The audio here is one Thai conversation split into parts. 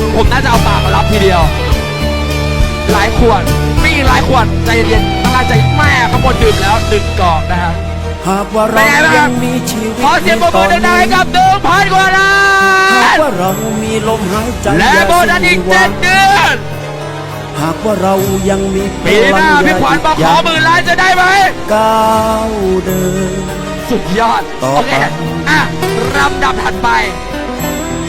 ว่าผมน่าจะเอาปากมารับทีเดียว หลายขวดมีอีกหลายขวดใจเย็นๆตั้งใจแม่ขบวนดื่มแล้วดึงกอกนะฮะหากว่าเป็นเราไงบ้างยังมีชีวิตขอเสียงปรบมือดังๆให้กับหนึ่งพันกว่าล้าหากนว่าเรามีลมหายใจและโบนัสอีกอย่าเจ็ดสิ้นหวังเดือนหากว่าเรายังมีพปีหลัน้างพี่ขวัญมาขอหมื่นล้านจะได้ไหมก้าวเดิน สุดยอดต่อโอเคไปอะลำดับถัดไป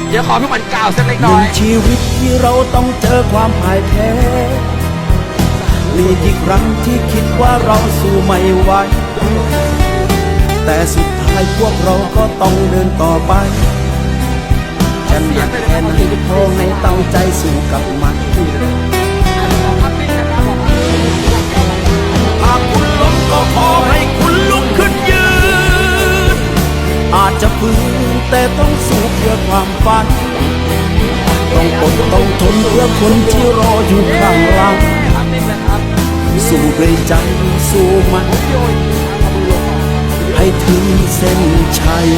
เดี๋ยวขอพี่วันกล่าวสักเล็กน้อยชีวิตที่เราต้องเจอความพ่ายแพ้มีกี่ครั้งที่คิดว่าเราสู้ไม่ไหวแต่สุดท้ายพวกเราก็ต้องเดินต่อไปจะหนักแค่ไหนพอให้ตั้งใจสู้กับมัน ด้วยใจสู้มันให้ถึงเส้นชัย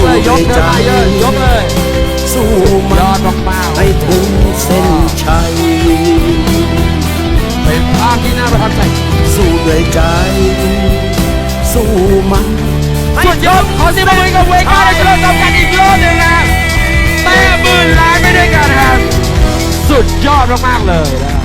ดินมาแล้วยกเลยยกเดินมาเยอะยกเลยสู้มัยอดนมากๆให้ถึงเส้นชัยเป็นภาพที่น่าประทับใจสู้ด้วยใจ สู้มันสุดยอดขอเสียงปรบมือให้กับเวก้าในเฉลิมจำกันอีกรอบหนึ่งนะแต้หมื่นล้านไม่ได้วยกันครับสุดยอดมากๆเลยนะ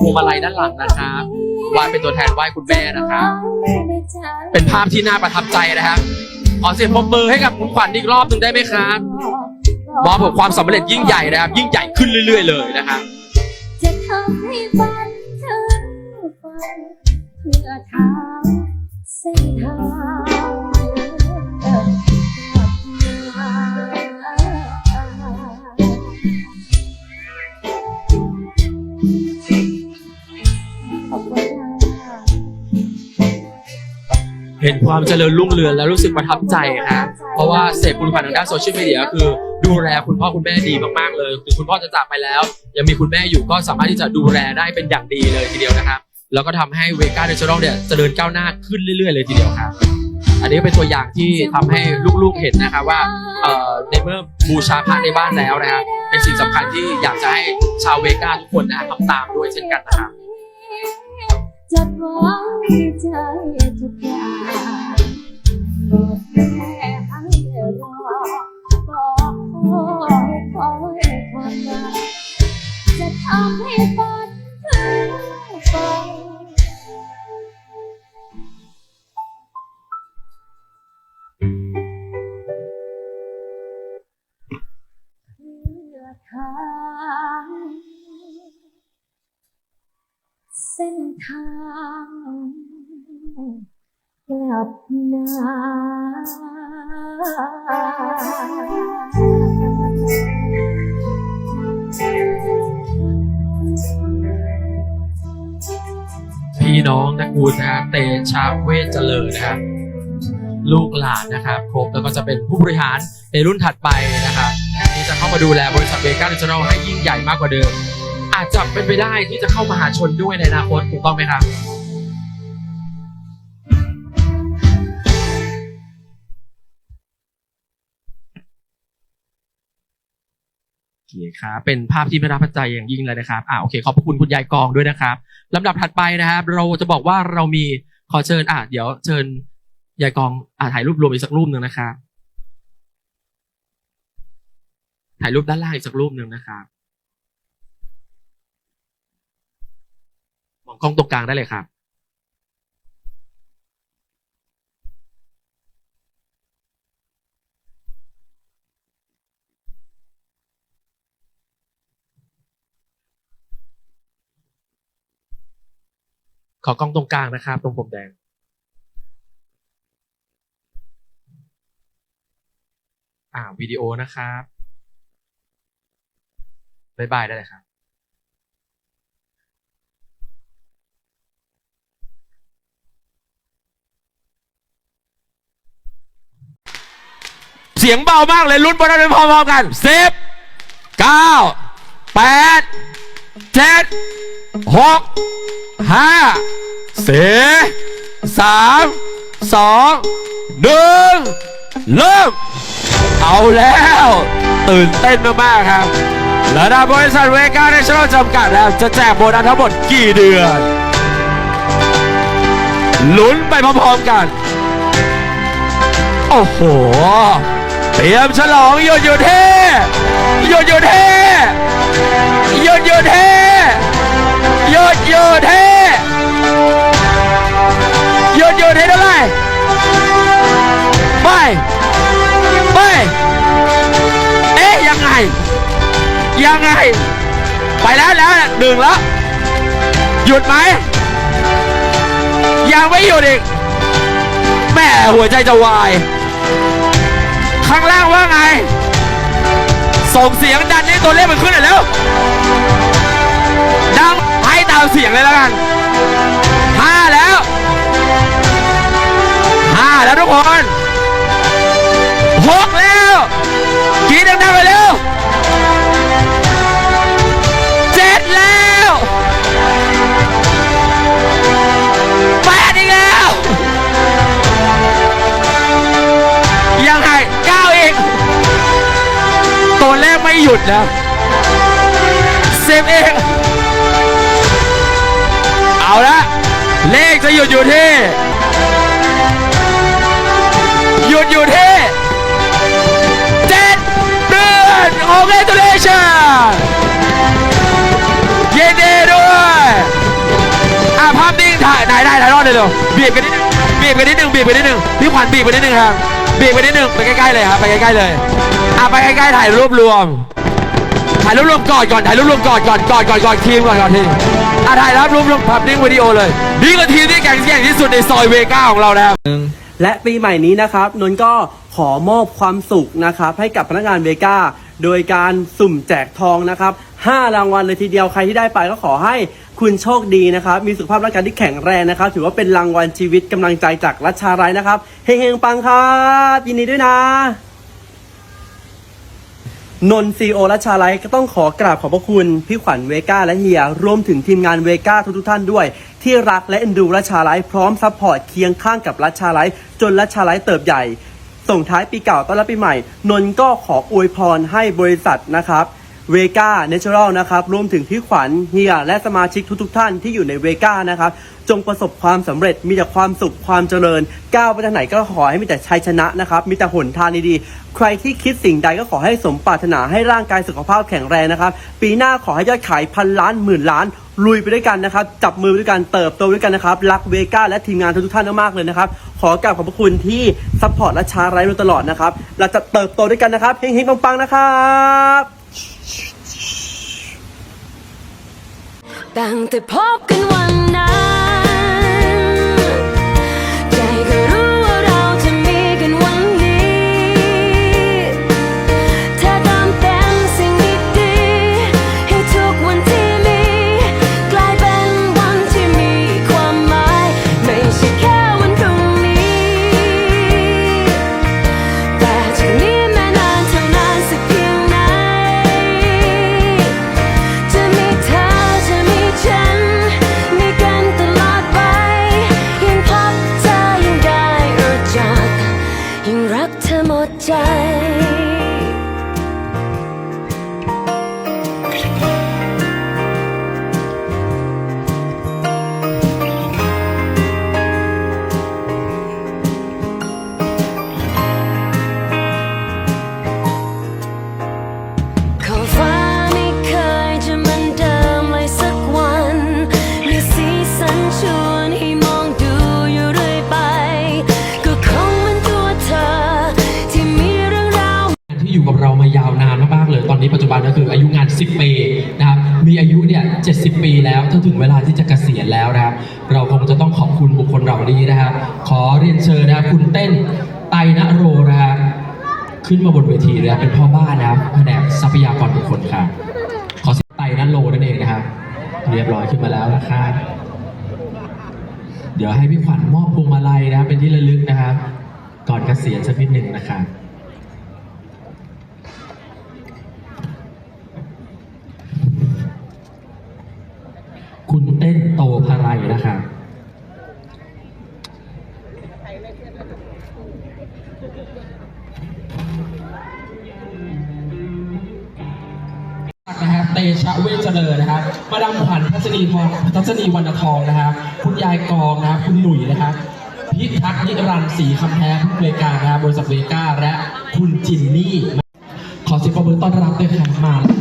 พวงมาลัยด้านหลังนะครับวาดเป็นตัวแทนไหว้คุณแม่นะครับเป็นภาพที่น่าประทับใจนะครับขอเสียงปรบมือให้กับคุณขวัญอีกรอบหนึ่งได้ไหมครับมอบผมความสำเร็จยิ่งใหญ่นะครับ ยิ่งใหญ่ขึ้นเรื่อย ๆ เลยนะครับจะทำให้ฝันถึงฝันเพื่อทางเส้นทาง ความเจริญรุ่งเรืองแล้วรู้สึกประทับใจครับเพราะว่าเสพคุณขวัญทางด้านโซเชียลมีเดียก็คือดูแลคุณพ่อคุณแม่ดีมากๆเลยถึงคุณพ่อจะจากไปแล้ว ยังมีคุณแม่อยู่ก็สามารถที่จะดูแลได้เป็นอย่างดีเลยทีเดียวนะครับ แล้วก็ทำให้เวก้าเนเชอรัลเนี่ยเจริญก้าวหน้าขึ้นเรื่อย ๆ เลยทีเดียวครับอันนี้เป็นตัวอย่างที่ทำให้ลูกๆเห็นนะครับว่าในเมื่อบูชาพระในบ้านแล้วนะครับเป็นสิ่งสำคัญที่อยากจะให้ชาวเวก้าทุกคนนะทำตามด้วยเช่นกันนะครับ จดไว้ในใจทุกอย่างบอกแม่ให้รอบอกพ่อให้คอยความรักจะทำให้ฝันถึงฝัน พี่น้องตะกูลนะฮะเตชะเวชเจริญนะครับลูกหลานนะครับครบแล้วก็จะเป็นผู้บริหารในรุ่นถัดไปนะครับที่จะเข้ามาดูแลบริษัทเบก้าดิจิทัลให้ยิ่งใหญ่มากกว่าเดิม อาจจะเป็นไปได้ที่จะเข้ามาหาชนด้วยในอนาคตถูกต้องไหมครับ เคครับเป็นภาพที่ไม่รับประใจอย่างยิ่งเลยนะครับอ่าโอเคขอบพระคุณคุณยายกองด้วยนะครับลำดับถัดไปนะครับ เราจะบอกว่าเรามีขอเชิญอะเดี๋ยวเชิญยายกองอ่าถ่ายรูปรวมอีกสักรูปหนึ่งนะครับถ่ายรูปด้านล่างอีกสักรูปหนึ่งนะครับมองกล้องตรงกลางได้เลยครับ ขอกล้องตรงกลางนะครับ ตรงผมแดง อ่าวิดีโอนะครับบายบายได้เลยครับเสียงเบามากเลยลุ้นบอลนั้นไปพร้อมๆกันสิบเก้าแปดเจ็ดหก ห้าสี่สามสองหนึ่งเริ่ม เอาแล้ว ตื่นเต้นมากๆครับ และทาบริษัทเวกาเนชั่นแนลจำกัดแล้วจะแจกโบนัสทั้งหมดกี่เดือนลุ้นไปพร้อมๆกัน โอ้โห เตรียมฉลองหยุดหยุดเท่หยุดหยุดเท่หยุดหยุดเท่ ยังไง ไปแล้วแล้วหนึ่งแล้ว หยุดไหม ยังไม่หยุดอีกแม่หัวใจจะวาย ข้างล่างว่าไง ส่งเสียงดันนี่ตัวเลขมันขึ้นหน่อยแล้วดังให้ตามเสียงเลยแล้วกันห้าแล้วห้าแล้วทุกคน หยุดนะสิบเองเอาละเลขจะหยุดอยู่ที่ หยุดอยู่ที่เจ็ดเดือนโอเคตูเลชั่นยินดีด้วยอะภาพนิ่งถ่ายไหนได้ถ่ายรอดเลยเร็วบีบกันนิดนึงบีบกันนิดนึงบีบกันนิดนึงพี่ขวัญบีบกันนิดนึงครับบีบกันนิดนึงไปใกล้ๆเลยครับไปใกล้ๆเลยอะไปใกล้ๆถ่ายรูปรวม ถ่ายรูปรวมก่อนก่อนถ่ายรูปรวมก่อนก่อนก่อนก่อนก่อนทีมก่อนก่อนทีมอะถ่ายรูปรวมรวมภาพนิ่งวิดีโอเลยนี่คือทีมที่แข็งแกร่งที่สุดในซอยเวก้าของเรานะครับ และปีใหม่นี้นะครับนนท์ก็ขอมอบความสุขนะครับให้กับพนักงานเวก้าโดยการสุ่มแจกทองนะครับ5รางวัลเลยทีเดียวใครที่ได้ไปก็ขอให้คุณโชคดีนะครับ มีสุขภาพร่างกายที่แข็งแรงนะครับ ถือว่าเป็นรางวัลชีวิตกำลังใจจากรัชชาไรนะครับเฮงๆปังครับยินดีด้วยนะ นนซีโอและชาไลท์ก็ต้องขอกราบขอบพระคุณ พี่ขวัญเวก้าและเฮีย รวมถึงทีมงานเวก้าทุกๆท่านด้วย ที่รักและเอ็นดูรัชชาไลท์พร้อมซัพพอร์ตเคียงข้างกับรัชชาไลท์จนรัชชาไลท์เติบใหญ่ ส่งท้ายปีเก่าต้อนรับปีใหม่ นนก็ขออวยพรให้บริษัทนะครับเวก้าเนเชอรัลนะครับ รวมถึงพี่ขวัญเฮีย และสมาชิกทุกๆท่านที่อยู่ในเวก้านะครับ จงประสบความสำเร็จมีแต่ความสุขความเจริญ ก้าวไปทางไหนก็ขอให้มีแต่ชัยชนะนะครับมีแต่หนทางดีๆใครที่คิดสิ่งใดก็ขอให้สมปรารถนาให้ร่างกายสุขภาพแข็งแรงนะครับ ปีหน้าขอให้ยอดขายพันล้านหมื่นล้านลุยไปด้วยกันนะครับ จับมือด้วยกันเติบโตด้วยกันนะครับ รักเวก้าและทีมงานทุกท่านมากๆเลยนะครับ ขอกราบขอบพระคุณที่ซัพพอร์ตและชาร์ไรมาตลอดนะครับ เราจะเติบโตด้วยกันนะครับเฮงๆปังๆนะครับตั้งแต่พบกันวันนั้นานานมากๆเลย ตอนนี้ปัจจุบันก็คืออายุงาน 10 ปีนะครับ มีอายุเนี่ย70 ปีแล้วถ้าถึงเวลาที่จะเกษียณแล้วนะครับ เราคงจะต้องขอบคุณบุคคลเหล่านี้นะครับขอเรียนเชิญนะครับคุณเต้นไตรณโรนะครับขึ้นมาบนเวทีเลยเป็นพ่อบ้านนะครับแผนกทรัพยากรบุคคลครับขอเสิไตรณโรนั่นเองนะครับ เรียบร้อยขึ้นมาแล้วนะครับเดี๋ยวให้พี่ขวัญมอบพวงมาลัยนะครับเป็นที่ระลึกนะครับ ก่อนเกษียณสักนิดหนึ่งนะครับ คุณเต้น โตพาไรนะครับนะครับเตชะเวชเจริญนะครับมาดามขวัญทัศนีทองทัศนีวรรณทองนะครับคุณยายกองนะครับคุณหนุ่ยนะครับพิทักษ์นิรันดร์ศรีคำแพ้ผู้บริการนะครับบริษัทเวก้าและคุณจินนี่ ขอเสียงปรบมือต้อนรับด้วยครับมา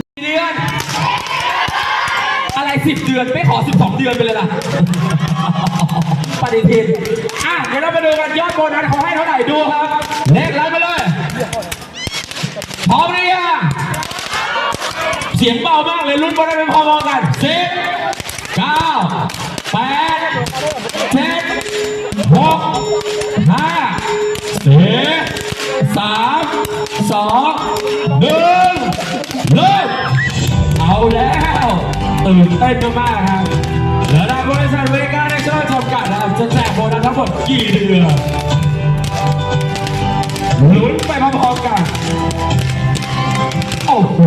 สองหนึ่งเลยเอาแล้ว ตื่นเต้นมากๆครับแล้วทางบริษัทเวก้าในช่วงจำกัดนะครับจะแจกโบนัสทั้งหมดกี่เดือนลุ้นไปพร้อมๆกันโอ้โห